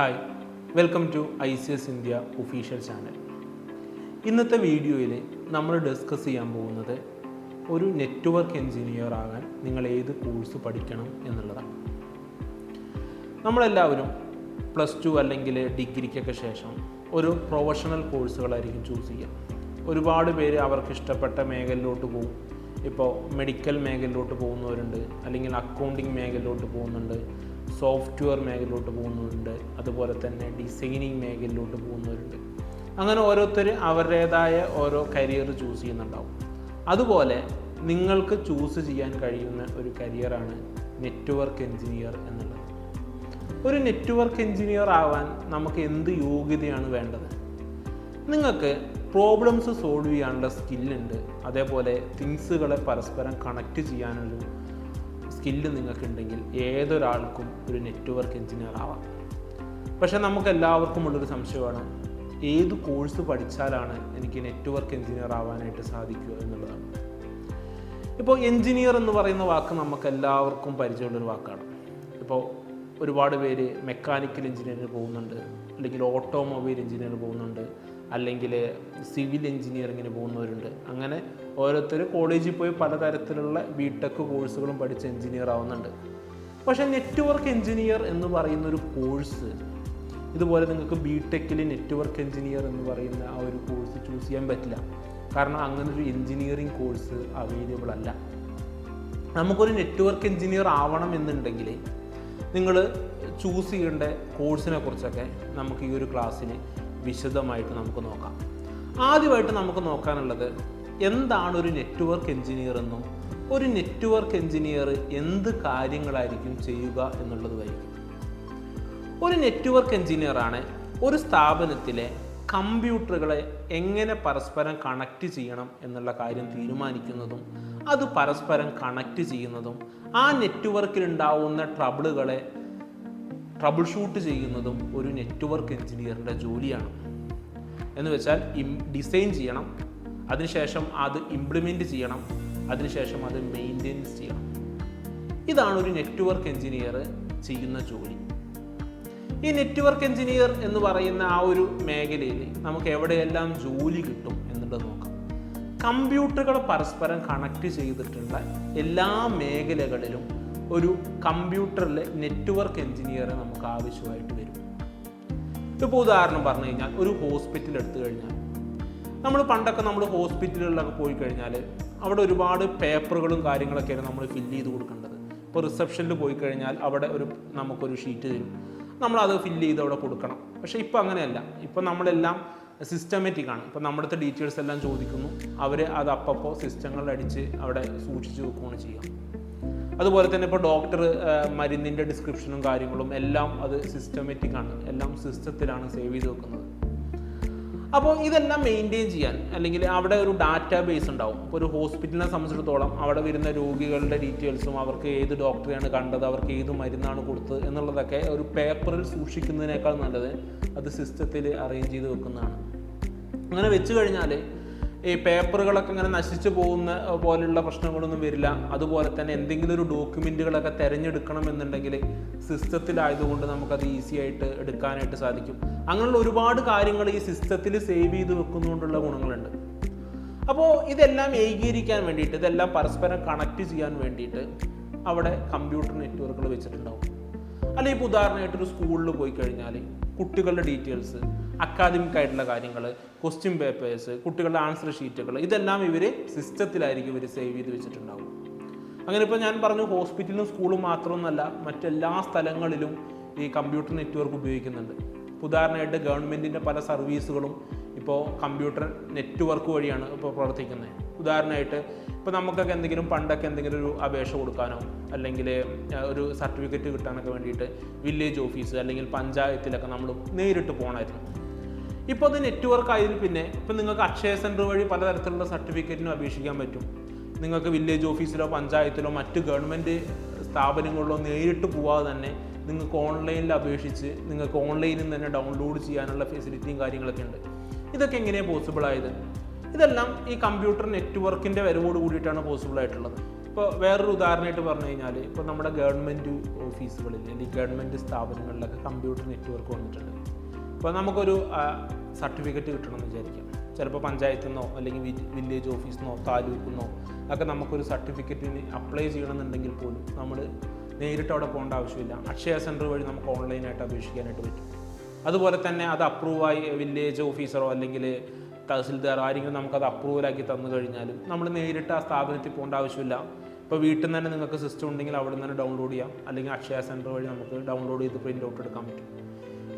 Hi welcome to I C S India official channel ഇന്നത്തെ വീഡിയോയിൽ നമ്മൾ ഡിസ്കസ് ചെയ്യാൻ പോകുന്നത് ഒരു നെറ്റ്വർക്ക് എഞ്ചിനീയർ ആകാൻ നിങ്ങൾ ഏത് കോഴ്സ് പഠിക്കണം എന്നുള്ളതാണ്. നമ്മളെല്ലാവരും പ്ലസ് ടു അല്ലെങ്കിൽ ഡിഗ്രിക്കൊക്കെ ശേഷം ഒരു പ്രൊഫഷണൽ കോഴ്സുകളായിരിക്കും ചൂസ് ചെയ്യുക. ഒരുപാട് പേര് അവർക്ക് ഇഷ്ടപ്പെട്ട മേഖലയിലോട്ട് പോകും. ഇപ്പോൾ മെഡിക്കൽ മേഖലയിലോട്ട് പോകുന്നവരുണ്ട് അല്ലെങ്കിൽ അക്കൗണ്ടിങ് മേഖലയിലോട്ട് പോകുന്നുണ്ട്. സോഫ്റ്റ്വെയർ മേഖലയിലോട്ട് പോകുന്നവരുണ്ട് അതുപോലെ തന്നെ ഡിസൈനിങ് മേഖലയിലോട്ട് പോകുന്നവരുണ്ട് അങ്ങനെ ഓരോരുത്തർ അവരുടേതായ ഓരോ കരിയർ ചൂസ് ചെയ്യുന്നുണ്ടാവും. അതുപോലെ നിങ്ങൾക്ക് ചൂസ് ചെയ്യാൻ കഴിയുന്ന ഒരു കരിയറാണ് നെറ്റ്വർക്ക് എഞ്ചിനീയർ എന്നുള്ളത്. ഒരു നെറ്റ്വർക്ക് എഞ്ചിനീയർ ആവാൻ നമുക്ക് എന്ത് യോഗ്യതയാണ് വേണ്ടത്? നിങ്ങൾക്ക് പ്രോബ്ലംസ് സോൾവ് ചെയ്യാനുള്ള സ്കില്ലുണ്ട് അതേപോലെ തിങ്സുകളെ പരസ്പരം കണക്റ്റ് ചെയ്യാനൊരു സ്കില്ല് നിങ്ങൾക്കുണ്ടെങ്കിൽ ഏതൊരാൾക്കും ഒരു നെറ്റ്വർക്ക് എഞ്ചിനീയർ ആവാം. പക്ഷെ നമുക്ക് എല്ലാവർക്കും ഉള്ളൊരു സംശയമാണ് ഏത് കോഴ്സ് പഠിച്ചാലാണ് എനിക്ക് നെറ്റ്വർക്ക് എഞ്ചിനീയർ ആവാനായിട്ട് സാധിക്കുക എന്നുള്ളതാണ്. ഇപ്പോൾ എഞ്ചിനീയർ എന്ന് പറയുന്ന വാക്ക് നമുക്ക് എല്ലാവർക്കും പരിചയമുള്ളൊരു വാക്കാണ്. ഇപ്പോൾ ഒരുപാട് പേര് മെക്കാനിക്കൽ എഞ്ചിനീയറിന് പോകുന്നുണ്ട് അല്ലെങ്കിൽ ഓട്ടോമൊബൈൽ എഞ്ചിനീയർ പോകുന്നുണ്ട് അല്ലെങ്കിൽ സിവിൽ എഞ്ചിനീയറിങ്ങിന് പോകുന്നവരുണ്ട്. അങ്ങനെ ഓരോരുത്തർ കോളേജിൽ പോയി പലതരത്തിലുള്ള ബി ടെക് കോഴ്സുകളും പഠിച്ച് എഞ്ചിനീയർ ആവുന്നുണ്ട്. പക്ഷേ നെറ്റ്വർക്ക് എഞ്ചിനീയർ എന്ന് പറയുന്ന ഒരു കോഴ്സ് ഇതുപോലെ നിങ്ങൾക്ക് ബി ടെക്കിൽ നെറ്റ്വർക്ക് എഞ്ചിനീയർ എന്ന് പറയുന്ന ആ ഒരു കോഴ്സ് ചൂസ് ചെയ്യാൻ പറ്റില്ല. കാരണം അങ്ങനെ ഒരു എഞ്ചിനീയറിംഗ് കോഴ്സ് അവൈലബിൾ അല്ല. നമുക്കൊരു നെറ്റ്വർക്ക് എഞ്ചിനീയർ ആവണം എന്നുണ്ടെങ്കിൽ നിങ്ങൾ ചൂസ് ചെയ്യേണ്ട കോഴ്സിനെ കുറിച്ചൊക്കെ നമുക്ക് ഈ ഒരു ക്ലാസ്സിന് വിശദമായിട്ട് നമുക്ക് നോക്കാം. ആദ്യമായിട്ട് നമുക്ക് നോക്കാനുള്ളത് എന്താണ് ഒരു നെറ്റ്വർക്ക് എഞ്ചിനീയർ എന്നും ഒരു നെറ്റ്വർക്ക് എഞ്ചിനീയർ എന്ത് കാര്യങ്ങളായിരിക്കും ചെയ്യുക എന്നുള്ളതുമായിരിക്കും ഒരു നെറ്റ്വർക്ക് എഞ്ചിനീയറാണ് ഒരു സ്ഥാപനത്തിലെ കമ്പ്യൂട്ടറുകളെ എങ്ങനെ പരസ്പരം കണക്റ്റ് ചെയ്യണം എന്നുള്ള കാര്യം തീരുമാനിക്കുന്നതും അത് പരസ്പരം കണക്റ്റ് ചെയ്യുന്നതും ആ നെറ്റ്വർക്കിൽ ഉണ്ടാവുന്ന ട്രബിളുകളെ ട്രബിൾ ഷൂട്ട് ചെയ്യുന്നതും ഒരു നെറ്റ്വർക്ക് എഞ്ചിനീയറിന്റെ ജോലിയാണ്. എന്ന് വെച്ചാൽ ഡിസൈൻ ചെയ്യണം അതിനുശേഷം അത് ഇംപ്ലിമെന്റ് ചെയ്യണം. അതിനുശേഷം അത് മെയിന്റെനൻസ് ചെയ്യണം. ഇതാണ് ഒരു നെറ്റ്വർക്ക് എഞ്ചിനീയർ ചെയ്യുന്ന ജോലി. ഈ നെറ്റ്വർക്ക് എഞ്ചിനീയർ എന്ന് പറയുന്ന ആ ഒരു മേഖലയിൽ നമുക്ക് എവിടെയെല്ലാം ജോലി കിട്ടും എന്നുള്ളത് നോക്കാം. കമ്പ്യൂട്ടറുകൾ പരസ്പരം കണക്ട് ചെയ്തിട്ടുള്ള എല്ലാ മേഖലകളിലും ഒരു കമ്പ്യൂട്ടറിലെ നെറ്റ്വർക്ക് എഞ്ചിനീയറെ നമുക്ക് ആവശ്യമായിട്ട് വരും. ഇപ്പോൾ ഉദാഹരണം പറഞ്ഞു കഴിഞ്ഞാൽ ഒരു ഹോസ്പിറ്റൽ എടുത്തു കഴിഞ്ഞാൽ നമ്മൾ പണ്ടൊക്കെ നമ്മൾ ഹോസ്പിറ്റലുകളിലൊക്കെ പോയി കഴിഞ്ഞാൽ അവിടെ ഒരുപാട് പേപ്പറുകളും കാര്യങ്ങളൊക്കെയാണ് നമ്മൾ ഫില്ല് ചെയ്ത് കൊടുക്കേണ്ടത്. ഇപ്പോൾ റിസപ്ഷനിൽ പോയി കഴിഞ്ഞാൽ അവിടെ ഒരു നമുക്കൊരു ഷീറ്റ് തരും. നമ്മളത് ഫില്ല് ചെയ്ത് അവിടെ കൊടുക്കണം. പക്ഷേ ഇപ്പോൾ അങ്ങനെയല്ല. ഇപ്പോൾ നമ്മളെല്ലാം സിസ്റ്റമാറ്റിക് ആണ്. ഇപ്പോൾ നമ്മുടെ ഡീറ്റെയിൽസ് എല്ലാം ചോദിക്കുന്നു. അവർ അത് അപ്പപ്പോൾ സിസ്റ്റങ്ങളിൽ അടിച്ച് അവിടെ സൂക്ഷിച്ച് വെക്കുകയാണ് ചെയ്യാം അതുപോലെ തന്നെ ഇപ്പോൾ ഡോക്ടർ മരുന്നിന്റെ ഡിസ്ക്രിപ്ഷനും കാര്യങ്ങളും എല്ലാം അത് സിസ്റ്റമാറ്റിക് ആണ്. എല്ലാം സിസ്റ്റത്തിലാണ് സേവ് ചെയ്ത് വെക്കുന്നത്. അപ്പോൾ ഇതെല്ലാം മെയിന്റെയിൻ ചെയ്യാൻ? അല്ലെങ്കിൽ അവിടെ ഒരു ഡാറ്റാ ബേസ് ഉണ്ടാവും. ഇപ്പോൾ ഒരു ഹോസ്പിറ്റലിനെ സംബന്ധിച്ചിടത്തോളം അവിടെ വരുന്ന രോഗികളുടെ ഡീറ്റെയിൽസും അവർക്ക് ഏത് ഡോക്ടറെയാണ് കണ്ടത് അവർക്ക് ഏത് മരുന്നാണ് കൊടുത്തത് എന്നുള്ളതൊക്കെ ഒരു പേപ്പറിൽ സൂക്ഷിക്കുന്നതിനേക്കാൾ നല്ലത് അത് സിസ്റ്റത്തിൽ അറേഞ്ച് ചെയ്ത് വെക്കുന്നതാണ്. അങ്ങനെ വെച്ച് കഴിഞ്ഞാൽ ഈ പേപ്പറുകളൊക്കെ ഇങ്ങനെ നശിച്ചു പോകുന്ന പോലെയുള്ള പ്രശ്നങ്ങളൊന്നും വരില്ല. അതുപോലെ തന്നെ എന്തെങ്കിലും ഒരു ഡോക്യുമെന്റുകളൊക്കെ തിരഞ്ഞെടുക്കണം എന്നുണ്ടെങ്കിൽ സിസ്റ്റത്തിലായതുകൊണ്ട് നമുക്കത് ഈസി ആയിട്ട് എടുക്കാനായിട്ട് സാധിക്കും. അങ്ങനെയുള്ള ഒരുപാട് കാര്യങ്ങൾ ഈ സിസ്റ്റത്തിൽ സേവ് ചെയ്ത് വെക്കുന്നതുകൊണ്ടുള്ള ഗുണങ്ങളുണ്ട്. അപ്പോൾ ഇതെല്ലാം ഏകീകരിക്കാൻ വേണ്ടിയിട്ട് ഇതെല്ലാം പരസ്പരം കണക്ട് ചെയ്യാൻ വേണ്ടിയിട്ട് അവിടെ കമ്പ്യൂട്ടർ നെറ്റ്വർക്കുകൾ വെച്ചിട്ടുണ്ടാവും. അല്ലെങ്കിൽ ഇപ്പോൾ ഉദാഹരണമായിട്ട് ഒരു സ്കൂളിൽ പോയി കഴിഞ്ഞാൽ കുട്ടികളുടെ ഡീറ്റെയിൽസ് അക്കാദമിക് ആയിട്ടുള്ള കാര്യങ്ങൾ ക്വസ്റ്റ്യൻ പേപ്പേഴ്സ് കുട്ടികളുടെ ആൻസർ ഷീറ്റുകൾ ഇതെല്ലാം ഇവർ സിസ്റ്റത്തിലായിരിക്കും ഇവർ സേവ് ചെയ്ത് വെച്ചിട്ടുണ്ടാവും. അങ്ങനെ ഇപ്പോൾ ഞാൻ പറഞ്ഞു ഹോസ്പിറ്റലും സ്കൂളും മാത്രമൊന്നുമല്ല മറ്റെല്ലാ സ്ഥലങ്ങളിലും ഈ കമ്പ്യൂട്ടർ നെറ്റ്വർക്ക് ഉപയോഗിക്കുന്നുണ്ട്. ഉദാഹരണമായിട്ട് ഗവൺമെന്റിന്റെ പല സർവീസുകളും ഇപ്പോൾ കമ്പ്യൂട്ടർ നെറ്റ്വർക്ക് വഴിയാണ് ഇപ്പോൾ പ്രവർത്തിക്കുന്നത്. ഉദാഹരണമായിട്ട് ഇപ്പോൾ നമുക്കൊക്കെ എന്തെങ്കിലും പണ്ടൊക്കെ എന്തെങ്കിലും ഒരു അപേക്ഷ കൊടുക്കാനോ അല്ലെങ്കിൽ ഒരു സർട്ടിഫിക്കറ്റ് കിട്ടാനൊക്കെ വേണ്ടിയിട്ട് വില്ലേജ് ഓഫീസ് അല്ലെങ്കിൽ പഞ്ചായത്തിലൊക്കെ നമ്മൾ നേരിട്ട് പോകണമായിരുന്നു ഇപ്പോൾ അത് നെറ്റ്വർക്ക് ആയതിൽ പിന്നെ ഇപ്പം നിങ്ങൾക്ക് അക്ഷയ സെന്റർ വഴി പലതരത്തിലുള്ള സർട്ടിഫിക്കറ്റിനും അപേക്ഷിക്കാൻ പറ്റും. നിങ്ങൾക്ക് വില്ലേജ് ഓഫീസിലോ പഞ്ചായത്തിലോ മറ്റ് ഗവൺമെന്റ് സ്ഥാപനങ്ങളിലോ നേരിട്ട് പോവാതെ തന്നെ നിങ്ങൾക്ക് ഓൺലൈനിൽ അപേക്ഷിച്ച് നിങ്ങൾക്ക് ഓൺലൈനിൽ തന്നെ ഡൗൺലോഡ് ചെയ്യാനുള്ള ഫെസിലിറ്റിയും കാര്യങ്ങളൊക്കെ ഉണ്ട്. ഇതൊക്കെ എങ്ങനെയാണ് പോസിബിൾ ആയത്? ഇതെല്ലാം ഈ കമ്പ്യൂട്ടർ നെറ്റ്വർക്കിന്റെ വരവോട് കൂടിയിട്ടാണ് പോസിബിൾ ആയിട്ടുള്ളത്. ഇപ്പോൾ വേറൊരു ഉദാഹരണമായിട്ട് പറഞ്ഞു കഴിഞ്ഞാൽ ഇപ്പോൾ നമ്മുടെ ഗവൺമെന്റ് ഓഫീസുകളിൽ അല്ലെങ്കിൽ ഗവൺമെന്റ് സ്ഥാപനങ്ങളിലൊക്കെ കമ്പ്യൂട്ടർ നെറ്റ്വർക്ക് വന്നിട്ടുണ്ട്. ഇപ്പോൾ നമുക്കൊരു സർട്ടിഫിക്കറ്റ് കിട്ടണമെന്ന് വിചാരിക്കാം. ചിലപ്പോൾ പഞ്ചായത്തിൽ നിന്നോ അല്ലെങ്കിൽ വില്ലേജ് ഓഫീസിൽ നിന്നോ താലൂക്കിൽ ഒക്കെ നമുക്കൊരു സർട്ടിഫിക്കറ്റിന് അപ്ലൈ ചെയ്യണമെന്നുണ്ടെങ്കിൽ പോലും നമ്മൾ നേരിട്ട് അവിടെ പോകേണ്ട ആവശ്യമില്ല. അക്ഷയ സെന്റർ വഴി നമുക്ക് ഓൺലൈനായിട്ട് അപേക്ഷിക്കാനായിട്ട് പറ്റും. അതുപോലെ തന്നെ അത് അപ്രൂവായി വില്ലേജ് ഓഫീസറോ അല്ലെങ്കിൽ തഹസിൽദാറോ ആരെങ്കിലും നമുക്കത് അപ്രൂവലാക്കി തന്നു കഴിഞ്ഞാലും നമ്മൾ നേരിട്ട് ആ സ്ഥാപനത്തിൽ പോകേണ്ട ആവശ്യമില്ല. ഇപ്പോൾ വീട്ടിൽ തന്നെ നിങ്ങൾക്ക് സിസ്റ്റം ഉണ്ടെങ്കിൽ അവിടെ നിന്ന് തന്നെ ഡൗൺലോഡ് ചെയ്യാം. അല്ലെങ്കിൽ അക്ഷയ സെന്റർ വഴി നമുക്ക് ഡൗൺലോഡ് ചെയ്ത് പ്രിന്റ് ഔട്ട് എടുക്കാൻ പറ്റും.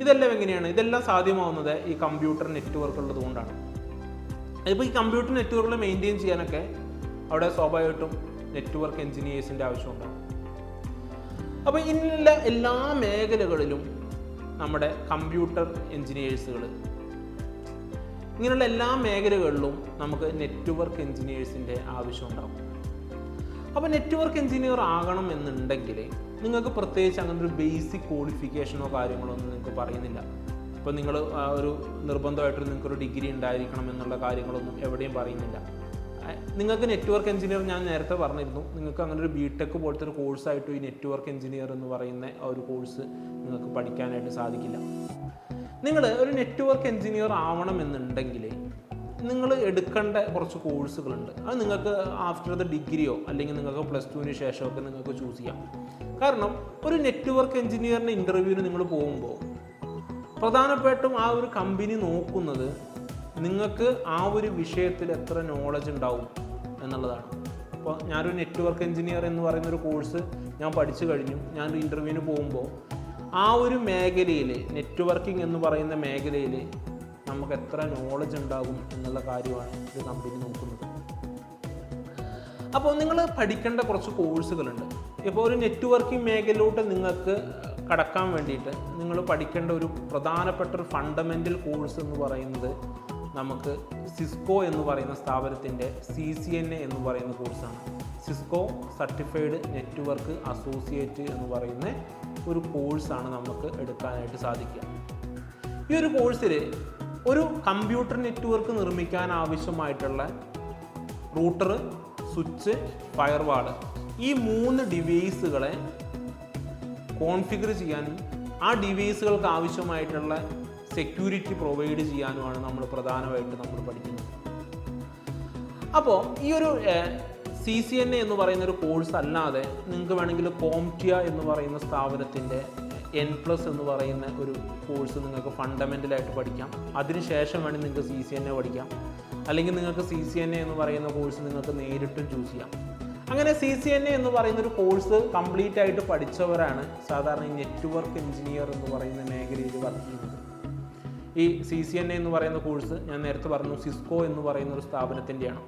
ഇതെല്ലാം എങ്ങനെയാണ്? ഇതെല്ലാം സാധ്യമാവുന്നത് ഈ കമ്പ്യൂട്ടർ നെറ്റ്വർക്ക് ഉള്ളത് കൊണ്ടാണ്. ഇപ്പോൾ ഈ കമ്പ്യൂട്ടർ നെറ്റ്വർക്കുകൾ മെയിന്റെയിൻ ചെയ്യാനൊക്കെ അവിടെ സ്വാഭാവികമായിട്ടും നെറ്റ്വർക്ക് എഞ്ചിനീയേഴ്സിന്റെ ആവശ്യമുണ്ടാകും അപ്പോൾ ഇല്ല എല്ലാ മേഖലകളിലും നമ്മുടെ കമ്പ്യൂട്ടർ എഞ്ചിനീയേഴ്സുകൾ ഇങ്ങനെയുള്ള എല്ലാ മേഖലകളിലും നമുക്ക് നെറ്റ്വർക്ക് എൻജിനീയേഴ്സിന്റെ ആവശ്യം ഉണ്ടാകും അപ്പോൾ നെറ്റ്വർക്ക് എഞ്ചിനീയർ ആകണം എന്നുണ്ടെങ്കിൽ നിങ്ങൾക്ക് പ്രത്യേകിച്ച് അങ്ങനെ ഒരു ബേസിക് ക്വാളിഫിക്കേഷനോ കാര്യങ്ങളോ ഒന്നും നിങ്ങൾക്ക് പറയുന്നില്ല. ഇപ്പോൾ നിങ്ങൾ ഒരു നിർബന്ധമായിട്ട് നിങ്ങൾക്കൊരു ഡിഗ്രി ഉണ്ടായിരിക്കണം എന്നുള്ള കാര്യങ്ങളൊന്നും എവിടെയും പറയുന്നില്ല. നിങ്ങൾക്ക് നെറ്റ്വർക്ക് എഞ്ചിനീയർ ഞാൻ നേരത്തെ പറഞ്ഞിരുന്നു. നിങ്ങൾക്ക് അങ്ങനെ ഒരു ബി ടെക് പോലത്തെ ഒരു കോഴ്സായിട്ട് ഈ നെറ്റ്വർക്ക് എഞ്ചിനീയർ എന്ന് പറയുന്ന ഒരു കോഴ്സ് നിങ്ങൾക്ക് പഠിക്കാനായിട്ട് സാധിക്കില്ല. നിങ്ങൾ ഒരു നെറ്റ്വർക്ക് എഞ്ചിനീയർ ആവണമെന്നുണ്ടെങ്കിൽ നിങ്ങൾ എടുക്കേണ്ട കുറച്ച് കോഴ്സുകളുണ്ട് അത് നിങ്ങൾക്ക് ആഫ്റ്റർ ദ ഡിഗ്രിയോ അല്ലെങ്കിൽ നിങ്ങൾക്ക് പ്ലസ് ടുവിന് ശേഷമൊക്കെ നിങ്ങൾക്ക് ചൂസ് ചെയ്യാം. കാരണം ഒരു നെറ്റ്വർക്ക് എഞ്ചിനീയറിന്റെ ഇന്റർവ്യൂവിന് നിങ്ങൾ പോകുമ്പോൾ പ്രധാനപ്പെട്ടും ആ ഒരു കമ്പനി നോക്കുന്നത് നിങ്ങൾക്ക് ആ ഒരു വിഷയത്തിൽ എത്ര നോളജ് ഉണ്ടാവും എന്നുള്ളതാണ്. അപ്പോൾ ഞാനൊരു നെറ്റ്വർക്ക് എഞ്ചിനീയർ എന്ന് പറയുന്ന ഒരു കോഴ്സ് ഞാൻ പഠിച്ചു കഴിഞ്ഞു. ഞാൻ ഇന്റർവ്യൂവിന് പോകുമ്പോൾ ആ ഒരു മേഖലയിൽ നെറ്റ്വർക്കിംഗ് എന്ന് പറയുന്ന മേഖലയിൽ നമുക്ക് എത്ര നോളജ് ഉണ്ടാകും എന്നുള്ള കാര്യമാണ് ഒരു കമ്പനി നോക്കുന്നത്. അപ്പോൾ നിങ്ങൾ പഠിക്കേണ്ട കുറച്ച് കോഴ്സുകളുണ്ട് ഇപ്പോൾ ഒരു നെറ്റ്വർക്കിംഗ് മേഖലയിലോട്ട് നിങ്ങൾക്ക് കടക്കാൻ വേണ്ടിയിട്ട് നിങ്ങൾ പഠിക്കേണ്ട ഒരു പ്രധാനപ്പെട്ട ഒരു ഫണ്ടമെന്റൽ കോഴ്സ് എന്ന് പറയുന്നത് നമുക്ക് സിസ്കോ എന്ന് പറയുന്ന സ്ഥാപനത്തിന്റെ സി സി എൻ എ എന്ന് പറയുന്ന കോഴ്സാണ് സിസ്കോ സർട്ടിഫൈഡ് നെറ്റ്വർക്ക് അസോസിയേറ്റ് എന്ന് പറയുന്ന ഒരു കോഴ്സാണ് നമുക്ക് എടുക്കാനായിട്ട് സാധിക്കുക. ഈ ഒരു കോഴ്സിൽ ഒരു കമ്പ്യൂട്ടർ നെറ്റ്വർക്ക് നിർമ്മിക്കാൻ ആവശ്യമായിട്ടുള്ള റൂട്ടർ സ്വിച്ച് ഫയർവാൾ ഈ മൂന്ന് ഡിവൈസുകളെ കോൺഫിഗർ ചെയ്യാനും ആ ഡിവൈസുകൾക്ക് ആവശ്യമായിട്ടുള്ള സെക്യൂരിറ്റി പ്രൊവൈഡ് ചെയ്യാനുമാണ് നമ്മൾ പ്രധാനമായിട്ട് നമ്മൾ പഠിക്കുന്നത്. അപ്പോൾ ഈ ഒരു സി സി എൻ എ എന്ന് പറയുന്ന ഒരു കോഴ്സ് അല്ലാതെ നിങ്ങൾക്ക് വേണമെങ്കിൽ കോംറ്റിയ എന്ന് പറയുന്ന സ്ഥാപനത്തിന്റെ എൻ പ്ലസ് എന്ന് പറയുന്ന ഒരു കോഴ്സ് നിങ്ങൾക്ക് ഫണ്ടമെന്റലായിട്ട് പഠിക്കാം. അതിനുശേഷം വേണമെങ്കിൽ നിങ്ങൾക്ക് സി സി എൻ എ പഠിക്കാം. അല്ലെങ്കിൽ നിങ്ങൾക്ക് സി സി എൻ എ എന്ന് പറയുന്ന കോഴ്സ് നിങ്ങൾക്ക് നേരിട്ടും ചൂസ് ചെയ്യാം. അങ്ങനെ സി സി എൻ എ എന്ന് പറയുന്ന ഒരു കോഴ്സ് കംപ്ലീറ്റ് ആയിട്ട് പഠിച്ചവരാണ് സാധാരണ ഈ നെറ്റ്വർക്ക് എഞ്ചിനീയർ എന്ന് പറയുന്ന മേഖലയിൽ വർക്ക് ചെയ്യുന്നത്. ഈ സി സി എൻ എ എന്ന് പറയുന്ന കോഴ്സ് ഞാൻ നേരത്തെ പറഞ്ഞു സിസ്കോ എന്ന് പറയുന്ന ഒരു സ്ഥാപനത്തിന്റെയാണ്.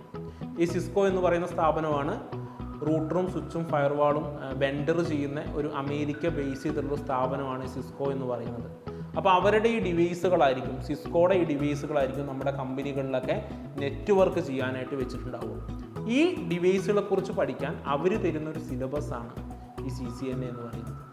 ഈ സിസ്കോ എന്ന് പറയുന്ന സ്ഥാപനമാണ്. റൂട്ടറും സ്വിച്ചും ഫയർവാളും വെൻഡർ ചെയ്യുന്ന ഒരു അമേരിക്ക ബേസ് ചെയ്തിട്ടുള്ള സ്ഥാപനമാണ് സിസ്കോ എന്ന് പറയുന്നത്. അപ്പോൾ അവരുടെ ഈ ഡിവൈസുകളായിരിക്കും സിസ്കോയുടെ ഈ ഡിവൈസുകളായിരിക്കും നമ്മുടെ കമ്പനികളിലൊക്കെ നെറ്റ്വർക്ക് ചെയ്യാനായിട്ട് വെച്ചിട്ടുണ്ടാവും ഈ ഡിവൈസുകളെക്കുറിച്ച് പഠിക്കാൻ അവർ തരുന്ന ഒരു സിലബസ് ആണ് ഈ സി സി എൻ എന്ന് പറയുന്നത്.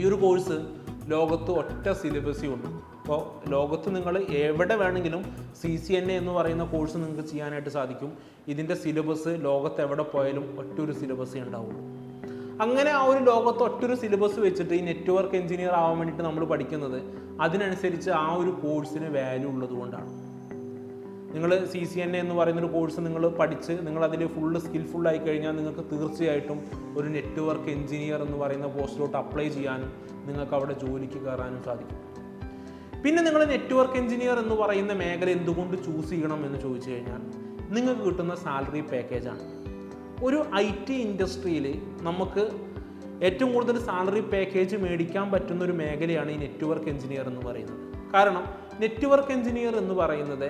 ഈ ഒരു കോഴ്സ് ലോകത്ത് ഒറ്റ സിലബസേ ഉള്ളൂ. അപ്പോൾ ലോകത്ത് നിങ്ങൾ എവിടെ വേണമെങ്കിലും സി സി എൻ എ എന്ന് പറയുന്ന കോഴ്സ് നിങ്ങൾക്ക് ചെയ്യാനായിട്ട് സാധിക്കും. ഇതിന്റെ സിലബസ് ലോകത്ത് എവിടെ പോയാലും ഒറ്റൊരു സിലബസേ ഉണ്ടാവുള്ളൂ. അങ്ങനെ ആ ഒരു ലോകത്ത് ഒറ്റൊരു സിലബസ് വെച്ചിട്ട് ഈ നെറ്റ്വർക്ക് എഞ്ചിനീയർ ആവാൻ വേണ്ടിയിട്ട് നമ്മൾ പഠിക്കുന്നത് അതിനനുസരിച്ച് ആ ഒരു കോഴ്സിന് വാല്യൂ ഉള്ളത് കൊണ്ടാണ്. നിങ്ങൾ സി സി എൻ എ എന്ന് പറയുന്ന ഒരു കോഴ്സ് നിങ്ങൾ പഠിച്ച് നിങ്ങൾ അതിൽ ഫുള്ള് സ്കിൽഫുൾ ആയി കഴിഞ്ഞാൽ നിങ്ങൾക്ക് തീർച്ചയായിട്ടും ഒരു നെറ്റ്വർക്ക് എഞ്ചിനീയർ എന്ന് പറയുന്ന പോസ്റ്റിലോട്ട് അപ്ലൈ ചെയ്യാനും നിങ്ങൾക്ക് അവിടെ ജോലിക്ക് കയറാനും സാധിക്കും. പിന്നെ നിങ്ങൾ നെറ്റ്വർക്ക് എഞ്ചിനീയർ എന്ന് പറയുന്ന മേഖല എന്തുകൊണ്ട് ചൂസ് ചെയ്യണം എന്ന് ചോദിച്ചു കഴിഞ്ഞാൽ നിങ്ങൾക്ക് കിട്ടുന്ന സാലറി പാക്കേജാണ് ഒരു ഐ ടി ഇൻഡസ്ട്രിയിൽ നമുക്ക് ഏറ്റവും കൂടുതൽ സാലറി പാക്കേജ് മേടിക്കാൻ പറ്റുന്ന ഒരു മേഖലയാണ് ഈ നെറ്റ്വർക്ക് എഞ്ചിനീയർ എന്ന് പറയുന്നത്. കാരണം നെറ്റ്വർക്ക് എഞ്ചിനീയർ എന്ന് പറയുന്നത്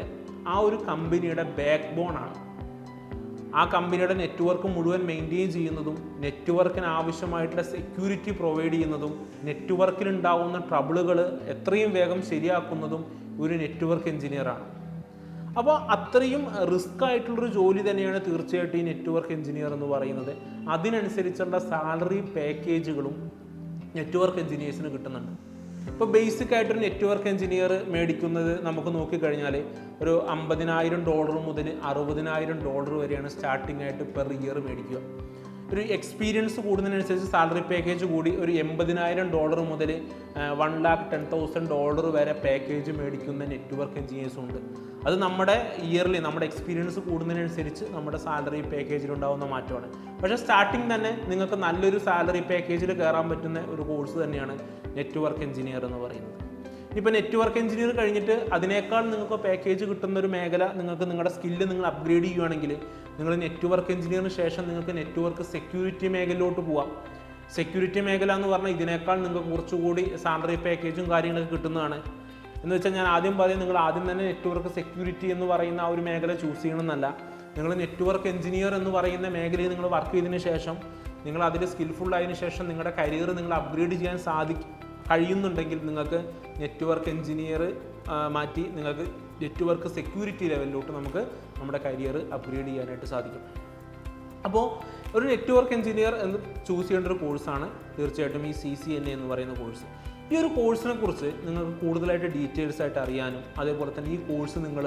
ആ ഒരു കമ്പനിയുടെ ബാക്ക് ബോൺ ആണ്. ആ കമ്പനിയുടെ നെറ്റ്വർക്ക് മുഴുവൻ മെയിന്റെയിൻ ചെയ്യുന്നതും നെറ്റ്വർക്കിന് ആവശ്യമായിട്ടുള്ള സെക്യൂരിറ്റി പ്രൊവൈഡ് ചെയ്യുന്നതും നെറ്റ്വർക്കിൽ ഉണ്ടാകുന്ന ട്രബിളുകൾ എത്രയും വേഗം ശരിയാക്കുന്നതും ഒരു നെറ്റ്വർക്ക് എഞ്ചിനീയറാണ് അപ്പോൾ അത്രയും റിസ്ക് ആയിട്ടുള്ളൊരു ജോലി തന്നെയാണ് തീർച്ചയായിട്ടും ഈ നെറ്റ്വർക്ക് എഞ്ചിനീയർ എന്ന് പറയുന്നത്. അതിനനുസരിച്ചുള്ള സാലറി പാക്കേജുകളും നെറ്റ്വർക്ക് എഞ്ചിനീയേഴ്സിന് കിട്ടുന്നുണ്ട്. ഇപ്പോൾ ബേസിക് ആയിട്ടൊരു നെറ്റ്വർക്ക് എഞ്ചിനീയർ മേടിക്കുന്നത് നമുക്ക് നോക്കിക്കഴിഞ്ഞാൽ ഒരു അമ്പതിനായിരം ഡോളർ മുതൽ അറുപതിനായിരം ഡോളർ വരെയാണ് സ്റ്റാർട്ടിംഗ് ആയിട്ട് പെർ ഇയർ മേടിക്കുക. ഒരു എക്സ്പീരിയൻസ് കൂടുന്നതിനനുസരിച്ച് സാലറി പാക്കേജ് കൂടി ഒരു എൺപതിനായിരം ഡോളർ മുതൽ one lakh ten thousand dollar വരെ പാക്കേജ് മേടിക്കുന്ന നെറ്റ്വർക്ക് എഞ്ചിനീയേഴ്സ് ഉണ്ട്. അത് നമ്മുടെ ഇയർലി നമ്മുടെ എക്സ്പീരിയൻസ് കൂടുന്നതിനനുസരിച്ച് നമ്മുടെ സാലറി പാക്കേജിൽ ഉണ്ടാകുന്ന മാറ്റമാണ്. പക്ഷേ സ്റ്റാർട്ടിങ് തന്നെ നിങ്ങൾക്ക് നല്ലൊരു സാലറി പാക്കേജിൽ കയറാൻ പറ്റുന്ന ഒരു കോഴ്സ് തന്നെയാണ് നെറ്റ്വർക്ക് എഞ്ചിനീയർ എന്ന് പറയുന്നത്. ഇപ്പോൾ നെറ്റ്വർക്ക് എഞ്ചിനീയർ കഴിഞ്ഞിട്ട് അതിനേക്കാൾ നിങ്ങൾക്ക് പാക്കേജ് കിട്ടുന്ന ഒരു മേഖല നിങ്ങൾക്ക് നിങ്ങളുടെ സ്കില്ല് നിങ്ങൾ അപ്ഗ്രേഡ് ചെയ്യുകയാണെങ്കിൽ നിങ്ങൾ നെറ്റ്വർക്ക് എഞ്ചിനീയറിന് ശേഷം നിങ്ങൾക്ക് നെറ്റ്വർക്ക് സെക്യൂരിറ്റി മേഖലയിലോട്ട് പോവാം. സെക്യൂരിറ്റി മേഖല എന്ന് പറഞ്ഞാൽ ഇതിനേക്കാൾ നിങ്ങൾക്ക് കുറച്ചുകൂടി സാലറി പാക്കേജും കാര്യങ്ങളൊക്കെ കിട്ടുന്നതാണ്. എന്ന് വെച്ചാൽ ഞാൻ ആദ്യം പറയും നിങ്ങൾ ആദ്യം തന്നെ നെറ്റ്വർക്ക് സെക്യൂരിറ്റി എന്ന് പറയുന്ന ആ ഒരു മേഖല ചൂസ് ചെയ്യണമെന്നല്ല. നിങ്ങൾ നെറ്റ്വർക്ക് എഞ്ചിനീയർ എന്ന് പറയുന്ന മേഖലയിൽ നിങ്ങൾ വർക്ക് ചെയ്തതിന് ശേഷം നിങ്ങൾ അതിൽ സ്കിൽഫുൾ ആയതിനു ശേഷം നിങ്ങളുടെ കരിയർ നിങ്ങൾ അപ്ഗ്രേഡ് ചെയ്യാൻ സാധിക്കും. കഴിയുന്നുണ്ടെങ്കിൽ നിങ്ങൾക്ക് നെറ്റ്വർക്ക് എഞ്ചിനീയർ മാറ്റി നിങ്ങൾക്ക് നെറ്റ്വർക്ക് സെക്യൂരിറ്റി ലെവലിലോട്ട് നമുക്ക് നമ്മുടെ കരിയർ അപ്ഗ്രേഡ് ചെയ്യാനായിട്ട് സാധിക്കും. അപ്പോൾ ഒരു നെറ്റ്വർക്ക് എഞ്ചിനീയർ എന്ന് ചൂസ് ചെയ്യേണ്ട ഒരു കോഴ്സാണ് തീർച്ചയായിട്ടും ഈ സി സി എൻ എ എന്ന് പറയുന്ന കോഴ്സ് ഈ ഒരു കോഴ്സിനെ കുറിച്ച് നിങ്ങൾക്ക് കൂടുതലായിട്ട് ഡീറ്റെയിൽസ് ആയിട്ട് അറിയാനും അതേപോലെ തന്നെ ഈ കോഴ്സ് നിങ്ങൾ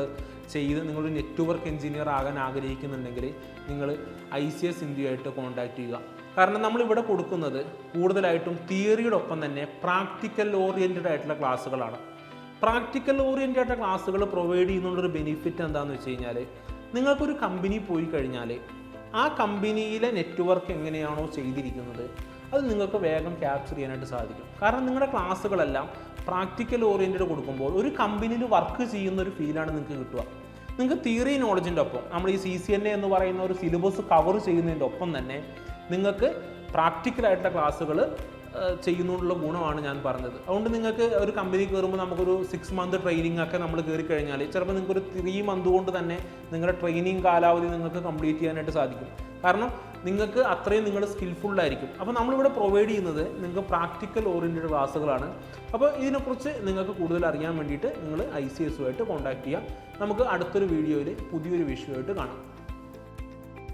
ചെയ്ത് നിങ്ങളൊരു നെറ്റ്വർക്ക് എഞ്ചിനീയർ ആകാൻ ആഗ്രഹിക്കുന്നുണ്ടെങ്കിൽ നിങ്ങൾ ഐ സി എസ് ഇന്ത്യയായിട്ട് കോൺടാക്റ്റ് ചെയ്യുക. കാരണം നമ്മൾ ഇവിടെ കൊടുക്കുന്നത് കൂടുതലായിട്ടും തിയറിയുടെ ഒപ്പം തന്നെ പ്രാക്ടിക്കൽ ഓറിയന്റഡ് ആയിട്ടുള്ള ക്ലാസ്സുകളാണ്. പ്രാക്ടിക്കൽ ഓറിയന്റഡ് ആയിട്ടുള്ള ക്ലാസ്സുകൾ പ്രൊവൈഡ് ചെയ്യുന്നുള്ളൊരു ബെനിഫിറ്റ് എന്താണെന്ന് വെച്ച് കഴിഞ്ഞാൽ നിങ്ങൾക്കൊരു കമ്പനി പോയി കഴിഞ്ഞാൽ ആ കമ്പനിയിലെ നെറ്റ്വർക്ക് എങ്ങനെയാണോ ചെയ്തിരിക്കുന്നത് അത് നിങ്ങൾക്ക് വേഗം ക്യാപ്ചർ ചെയ്യാനായിട്ട് സാധിക്കും. കാരണം നിങ്ങളുടെ ക്ലാസ്സുകളെല്ലാം പ്രാക്ടിക്കൽ ഓറിയന്റഡ് കൊടുക്കുമ്പോൾ ഒരു കമ്പനിയിൽ വർക്ക് ചെയ്യുന്ന ഒരു ഫീലാണ് നിങ്ങൾക്ക് കിട്ടുക. നിങ്ങൾക്ക് തിയറി നോളജിന്റെ ഒപ്പം നമ്മൾ ഈ സി സി എൻ എ എന്ന് പറയുന്ന ഒരു സിലബസ് കവർ ചെയ്യുന്നതിന്റെ ഒപ്പം തന്നെ നിങ്ങൾക്ക് പ്രാക്ടിക്കലായിട്ടുള്ള ക്ലാസ്സുകൾ ചെയ്യുന്നുള്ള ഗുണമാണ് ഞാൻ പറഞ്ഞത്. അതുകൊണ്ട് നിങ്ങൾക്ക് ഒരു കമ്പനി കയറുമ്പോൾ നമുക്കൊരു സിക്സ് മന്ത് ട്രെയിനിങ് ഒക്കെ നമ്മൾ കയറി കഴിഞ്ഞാൽ ചിലപ്പോൾ നിങ്ങൾക്ക് ഒരു ത്രീ മന്ത് കൊണ്ട് തന്നെ നിങ്ങളുടെ ട്രെയിനിങ് കാലാവധി നിങ്ങൾക്ക് കംപ്ലീറ്റ് ചെയ്യാനായിട്ട് സാധിക്കും. കാരണം നിങ്ങൾക്ക് അത്രയും നിങ്ങൾ സ്കിൽഫുള്ളായിരിക്കും അപ്പോൾ നമ്മളിവിടെ പ്രൊവൈഡ് ചെയ്യുന്നത് നിങ്ങൾക്ക് പ്രാക്ടിക്കൽ ഓറിയന്റഡ് ക്ലാസ്സുകളാണ് അപ്പോൾ ഇതിനെക്കുറിച്ച് നിങ്ങൾക്ക് കൂടുതൽ അറിയാൻ വേണ്ടിയിട്ട് നിങ്ങൾ ഐ സി എസുമായിട്ട് കോൺടാക്ട് ചെയ്യാം. നമുക്ക് അടുത്തൊരു വീഡിയോയിൽ പുതിയൊരു വിഷയമായിട്ട് കാണാം.